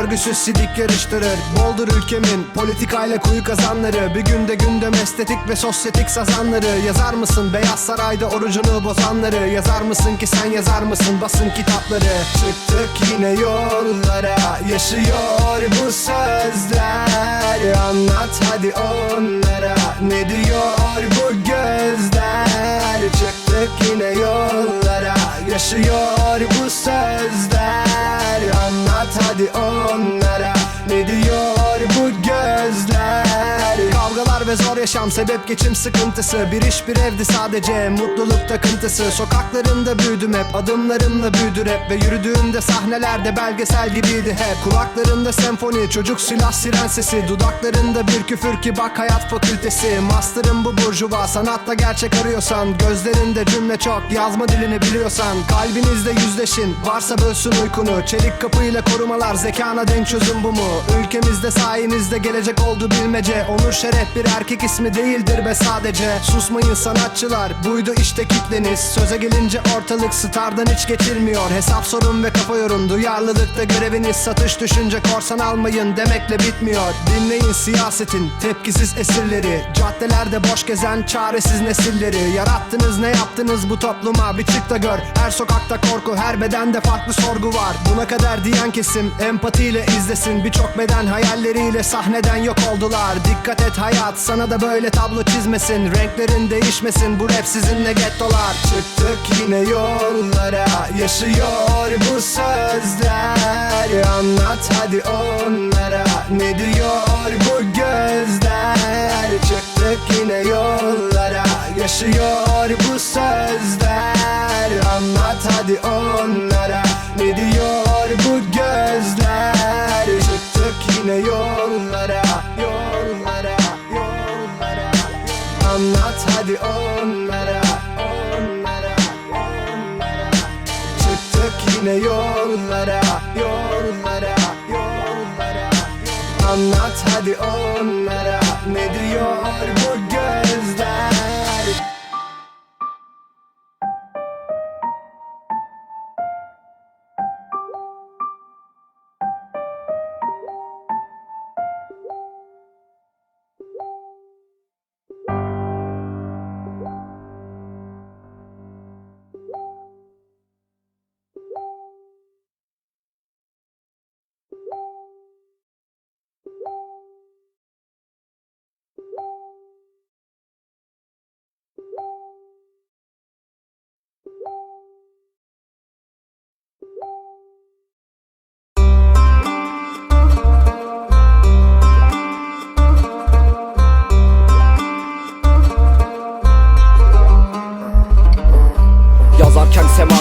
görgüsüz sidik yarıştırır. Boldur ülkemin politikayla kuyu kazanları. Bir günde gündem estetik ve sosyetik sazanları. Yazar mısın Beyaz Saray'da orucunu bozanları? Yazar mısın ki sen yazar mısın basın kitapları? Çıktık yine yollara. Yaşıyor bu sözler. Anlat hadi onlara. Ne diyor bu gözler? Çıktık yine yollara yaşıyor bu sözler. Anlat hadi onlara ne diyor bu Zor yaşam sebep geçim sıkıntısı. Bir iş bir evdi sadece mutluluk takıntısı. Sokaklarında büyüdüm hep adımlarımla büyüdü rap Ve yürüdüğümde sahnelerde belgesel gibiydi hep. Kulaklarında senfoni çocuk silah siren sesi Dudaklarında bir küfür ki bak hayat fakültesi. Master'ım bu burjuva sanatta gerçek arıyorsan. Gözlerinde cümle çok yazma dilini biliyorsan. Kalbinizde yüzleşin varsa bölsün uykunu. Çelik kapıyla korumalar zekana denk çözüm bu mu? Ülkemizde sayenizde gelecek oldu bilmece. Onur şeref bir erkek ismi değildir be sadece. Susmayın sanatçılar buydu işte kitleniz. Söze gelince ortalık stardan hiç geçilmiyor. Hesap sorun ve kafa yorun duyarlılıkta göreviniz Satış düşünce korsan almayın demekle bitmiyor. Dinleyin siyasetin tepkisiz esirleri. Caddelerde boş gezen çaresiz nesilleri. Yarattınız ne yaptınız bu topluma? Bir çık da gör. Her sokakta korku her bedende farklı sorgu var. Buna kadar diyen kesim empatiyle izlesin. Birçok beden hayalleriyle sahneden yok oldular. Dikkat et hayat sana da böyle tablo çizmesin Renklerin değişmesin. Bu rap sizinle gettolar. Çıktık yine yollara yaşıyor bu sözler. Anlat hadi onlara ne diyor bu gözler? Çıktık yine yollara yaşıyor bu sözler. Anlat hadi onlara Hadi onlara onlara onlara Çıktık yine yollara yollara yollara Anlat hadi onlara ne diyor bu gözler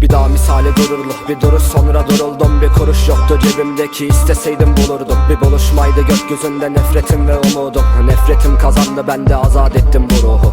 bir daha misali gururlu bir duruş sonra duruldum. Bir kuruş yoktu cebimdeki isteseydim bulurdum. Bir buluşmaydı gökyüzünde nefretim ve umudum. Nefretim kazandı ben de azat ettim bu ruhu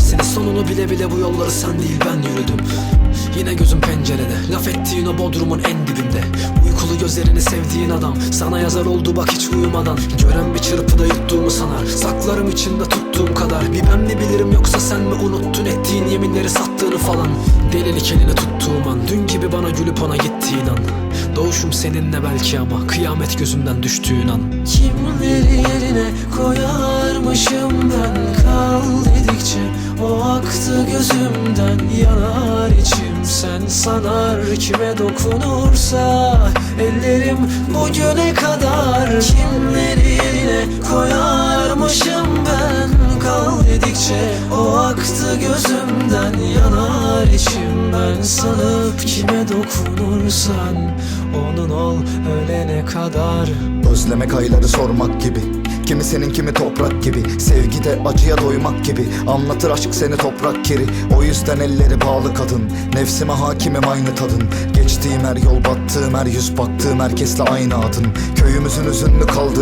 veda cümlesini sonunu bile bile bu yolları sen değil ben yürüdüm. Yine gözüm pencerede Laf ettiğin o bodrumun en dibinde. Uykulu gözlerini sevdiğin adam Sana yazar oldu bak hiç uyumadan. Gören bir çırpıda yuttuğumu sanar Saklarım içinde tuttuğum kadar. Bir ben mi bilirim yoksa sen mi unuttun Ettiğin yeminleri sattığını falan Delilik eline tuttuğum an Dün gibi bana gülüp ona gittiğin an. Doğuşum seninle belki ama Kıyamet gözümden düştüğün an. Kimleri yerine koyarmışım ben? Kal dedikçe o aktı gözümden Yanar içim. Sen sanar Kime dokunursa ellerim bugüne kadar. Kimleri yerine koyarmışım ben Kal dedikçe o aktı gözümden Yanar içim. Ben sanıp Kime dokunursan onun ol ölene kadar. Özlemek ayları sormak gibi Kimi senin kimi toprak gibi. Sevgide acıya doymak gibi Anlatır aşk seni toprak kiri. O yüzden elleri bağlı kadın Nefsime hakimim aynı tadın. Geçtiğim her yol battığım her yüz baktığım herkesle aynı adın. Köyümüzün üzünlü kaldı